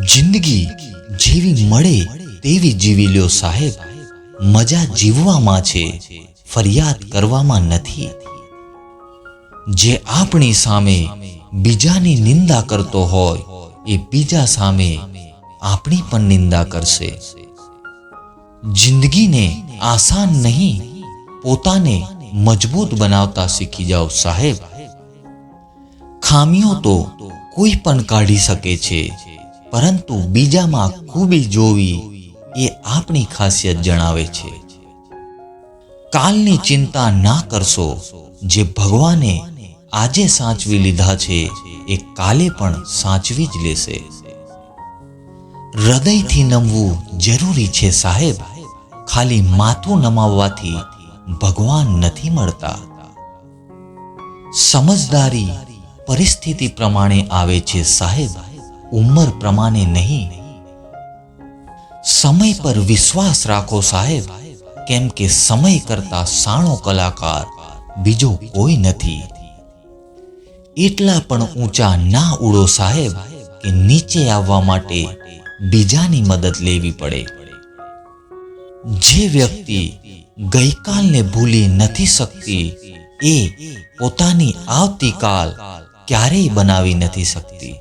જિંદગી જેવી મળે તેવી જીવી લ્યો સાહેબ. મજા જીવવામાં છે, ફરિયાદ કરવામાં નથી. જે આપણી સામે બીજાની નિંદા કરતો હોય, એ બીજા સામે આપણી પણ નિંદા કરશે. જિંદગીને આસાન નહીં, પોતાને મજબૂત બનાવતા શીખી જાઓ સાહેબ. ખામીઓ તો કોઈ પણ કાઢી શકે છે. પરંતુ બીજામાં ખૂબી જોવી એ આપણી ખાસિયત જણાવે છે. કાલની ચિંતા ના કરશો, જે ભગવાને આજે સાચવી લીધા છે, એ કાલે પણ સાચવી જ લેશે. હૃદયથી નમવું જરૂરી છે સાહેબ, ખાલી માથું નમાવવાથી ભગવાન નથી મળતા. સમજદારી પરિસ્થિતિ પ્રમાણે આવે છે સાહેબ. ઉંમર પ્રમાણે નહીં. સમય પર વિશ્વાસ રાખો સાહેબ, કેમ કે સમય કરતા સાણો કલાકાર બીજો કોઈ નથી. એટલા પણ ઊંચા ના ઉડો સાહેબ, કે નીચે આવવા માટે બીજાની મદદ લેવી પડે. જે વ્યક્તિ ગઈકાલને ભૂલી નથી શકતી, એ પોતાની આવતીકાલ ક્યારેય બનાવી નથી શકતી.